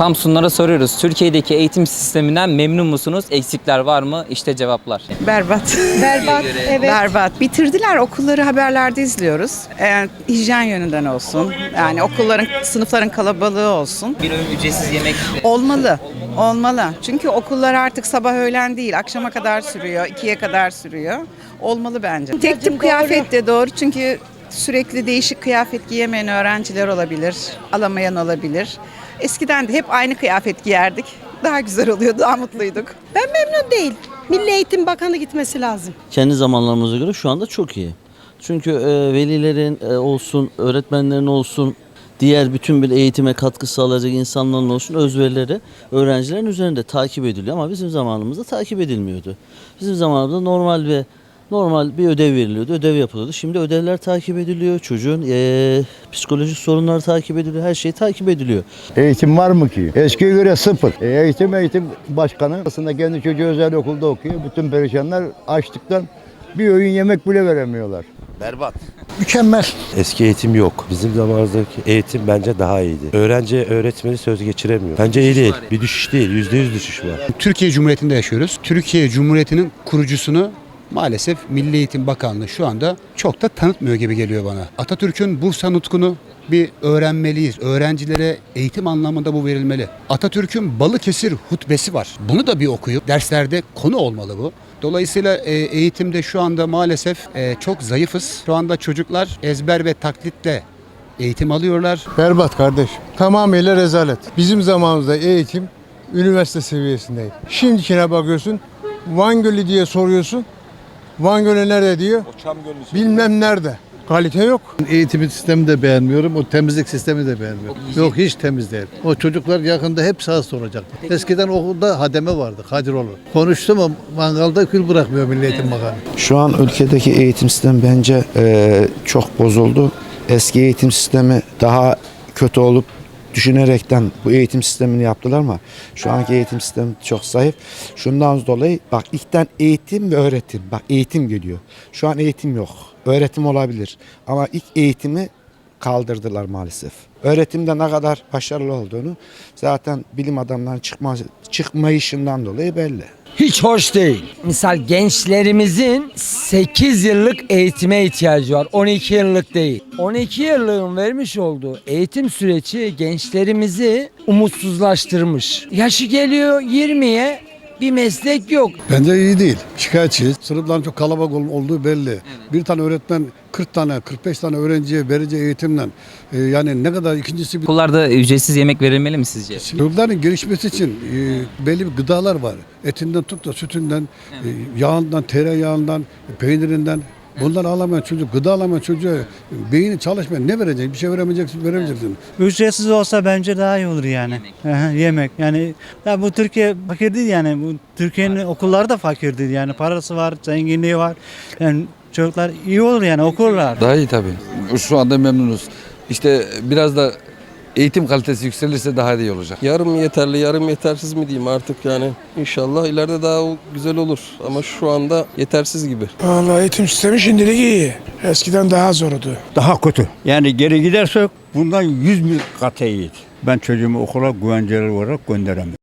Samsunlara soruyoruz. Türkiye'deki eğitim sisteminden memnun musunuz? Eksikler var mı? İşte cevaplar. Berbat. Berbat, evet. Berbat. Bitirdiler okulları haberlerde izliyoruz. Ee, hijyen yönünden olsun. Yani okulların, sınıfların kalabalığı olsun. Bir öğün ücretsiz yemek Olmalı. Olmalı. Çünkü okullar artık sabah öğlen değil, akşama kadar sürüyor, ikiye kadar sürüyor. Olmalı bence. Tek tip kıyafet de doğru çünkü sürekli değişik kıyafet giyemeyen öğrenciler olabilir, alamayan olabilir. Eskiden de hep aynı kıyafet giyerdik. Daha güzel oluyordu, daha mutluyduk. Ben memnun değil. Milli Eğitim Bakanı gitmesi lazım. kendi zamanlarımıza göre şu anda çok iyi. Çünkü e, velilerin e, olsun, öğretmenlerin olsun, diğer bütün bir eğitime katkı sağlayacak insanların olsun özverileri öğrencilerin üzerinde takip ediliyor ama bizim zamanımızda takip edilmiyordu. Bizim zamanımızda normal bir normal bir ödev veriliyordu, ödev yapılıyordu. Şimdi ödevler takip ediliyor, çocuğun e, psikolojik sorunları takip ediliyor, her şey takip ediliyor. Eğitim var mı ki? Eskiye göre sıfır. E, eğitim eğitim başkanı aslında kendi çocuğu özel okulda okuyor. Bütün perişanlar açlıktan bir öğün yemek bile veremiyorlar. Berbat. Mükemmel. Eski eğitim yok. Bizim zamanımızdaki eğitim bence daha iyiydi. Öğrenci öğretmeni söz geçiremiyor. Bence iyi değil. Bir düşüş değil. Yüzde yüz düşüş var. Türkiye Cumhuriyeti'nde yaşıyoruz. Türkiye Cumhuriyeti'nin kurucusunu maalesef Milli Eğitim Bakanlığı şu anda çok da tanıtmıyor gibi geliyor bana. Atatürk'ün Bursa nutkunu bir öğrenmeliyiz. Öğrencilere eğitim anlamında bu verilmeli. Atatürk'ün Balıkesir hutbesi var. Bunu da bir okuyup derslerde konu olmalı bu. Dolayısıyla e, eğitimde şu anda maalesef e, çok zayıfız. Şu anda çocuklar ezber ve taklitle eğitim alıyorlar. Berbat kardeş. Tamamıyla rezalet. Bizim zamanımızda eğitim üniversite seviyesindeydi. Şimdikine bakıyorsun Van Gölü diye soruyorsun. Van Gölü nerede diyor. Bilmem nerede. Kalite yok. Eğitim sistemi de beğenmiyorum, o temizlik sistemi de beğenmiyorum. Yok hiç temiz değil. O çocuklar yakında hepsi hasta olacak. Eskiden okulda hademe vardı, Hadiroğlu. Konuştu mu mangalda kül bırakmıyor Milli Eğitim Bakanı. Şu an ülkedeki eğitim sistemi bence e, çok bozuldu. Eski eğitim sistemi daha kötü olup düşünerekten bu eğitim sistemini yaptılar ama şu anki eğitim sistemi çok zayıf. Şundan dolayı bak ilkten eğitim ve öğretim. Bak eğitim geliyor. Şu an eğitim yok. Öğretim olabilir ama ilk eğitimi kaldırdılar maalesef. Öğretimde ne kadar başarılı olduğunu zaten bilim adamlarının çıkma, çıkmayışından dolayı belli. Hiç hoş değil. Misal gençlerimizin 8 yıllık eğitime ihtiyacı var. 12 yıllık değil. 12 yıllığın vermiş olduğu eğitim süreci gençlerimizi umutsuzlaştırmış. Yaşı geliyor 20'ye bir meslek yok. Bence iyi değil. Şikayetçiyiz. Sınıfların çok kalabalık ol- olduğu belli. Bir tane öğretmen 40 tane, 45 tane öğrenciye vereceği eğitimle e, yani ne kadar ikincisi bir Okullarda ücretsiz yemek verilmeli mi sizce? Çocukların gelişmesi için e, belli bir gıdalar var. Etinden tut da sütünden, e, yağından, tereyağından, peynirinden. Bunları alamayan çocuk, gıda alamayan çocuğa beyni çalışmayan ne verecek? Bir şey veremeyeceksin, veremeyeceksin. Ücretsiz olsa bence daha iyi olur yani. Yemek. Yemek. Yani ya bu Türkiye fakir değil yani. Bu Türkiye'nin okulları da fakir değil yani. Parası var, zenginliği var. Yani çocuklar iyi olur yani okurlar. Daha iyi tabii. Şu anda memnunuz. İşte biraz da eğitim kalitesi yükselirse daha iyi olacak. Yarım yeterli, yarım yetersiz mi diyeyim artık yani. İnşallah ileride daha güzel olur. Ama şu anda yetersiz gibi. Vallahi eğitim sistemi şimdilik iyi. Eskiden daha zordu. Daha kötü. Yani geri gidersek bundan 100 bin kat iyi. Ben çocuğumu okula güvenceli olarak gönderemem.